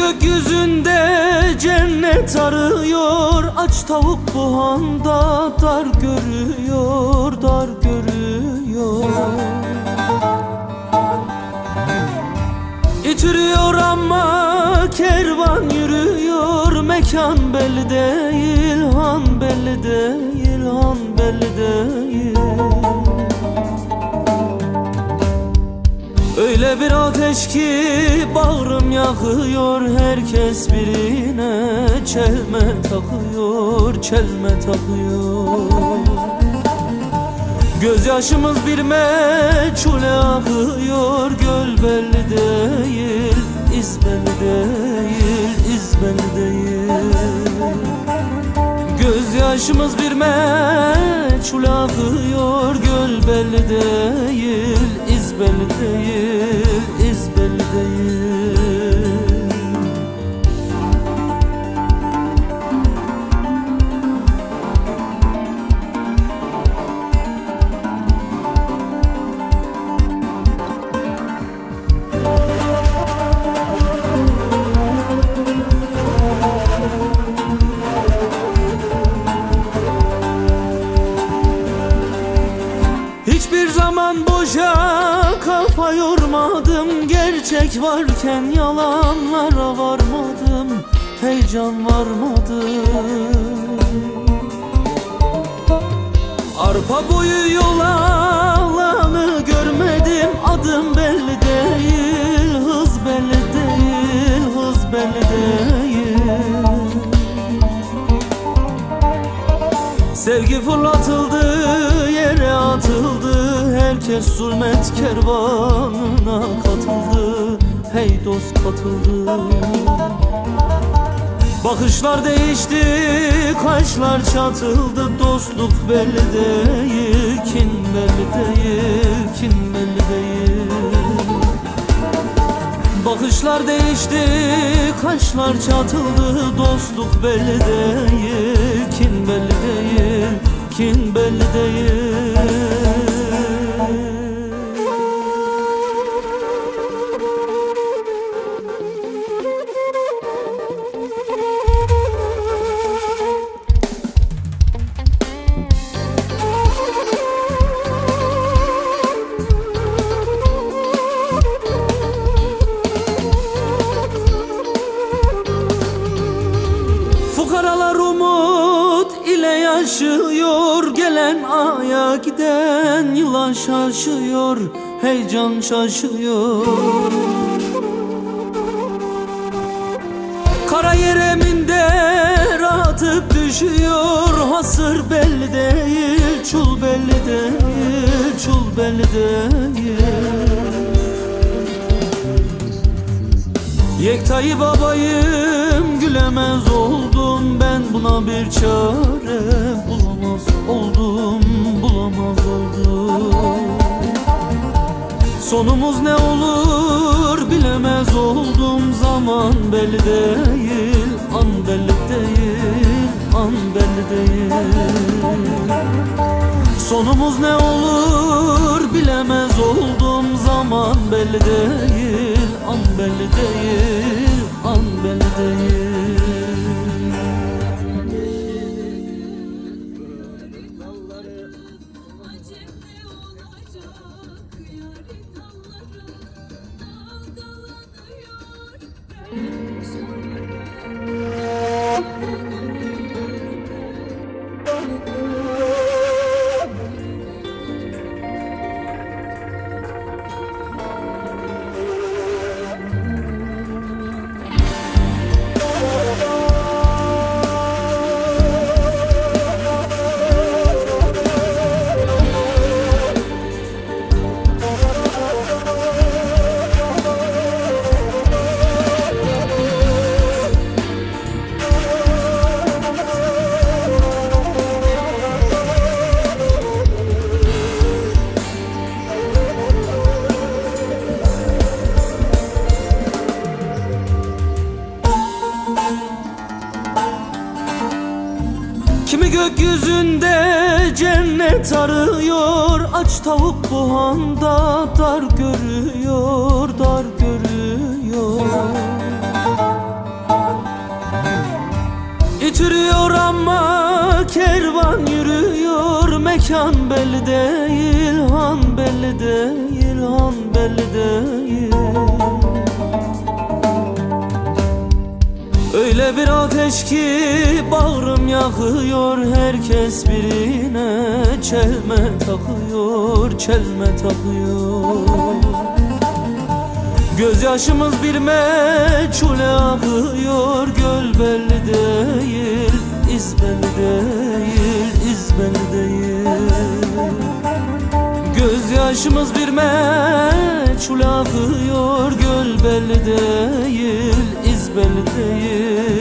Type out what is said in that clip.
Gökyüzünde cennet arıyor. Aç tavuk bu handa dar görüyor Dar görüyor. İtiriyor ama kervan yürüyor. Mekan belli değil, han belli değil, han belli değil Öyle bir ateş ki bağrım yakıyor Herkes birine çelme takıyor, çelme takıyor. Gözyaşımız bir meçhule akıyor Göl belli değil, iz belli değil, iz belli değil. Gözyaşımız bir meçhul akıyor Göl belli değil, iz belli değil, Gerçek varken yalanlara varmadım Heyecan varmadım Arpa boyu yol alanı görmedim Adım belli Herkes zulmet kervanına katıldı Hey dost katıldı. Bakışlar değişti, kaşlar çatıldı Dostluk belli değil, kin belli değil, kin belli değil. Bakışlar değişti, kaşlar çatıldı Dostluk belli değil, kin yaşıyor Gelen aya giden yılan şaşıyor Heyecan şaşıyor. Kara yereminde atıp düşüyor Hasır belli değil, çul belli değil, çul belli değil Yektayı babayım gülemez oldum. Ben buna bir çare bulamaz oldum Bulamaz oldum. Sonumuz ne olur bilemez oldum. Zaman belli değil, an belli değil, an belli değil. Sonumuz ne olur bilemez oldum Zaman belli değil, an belli değil, an belli değil Gökyüzünde cennet arıyor. Aç tavuk buhanda dar görüyor Dar görüyor. İtiriyor ama kervan yürüyor. Mekan belli değil, han belli değil, han belli değil Öyle bir ateş ki bağrım yakıyor Herkes birine çelme takıyor, çelme takıyor. Gözyaşımız bir meçhule akıyor Göl belli değil, iz belli değil, iz belli değil. Gözyaşımız bir meçhule akıyor Göl belli değil belli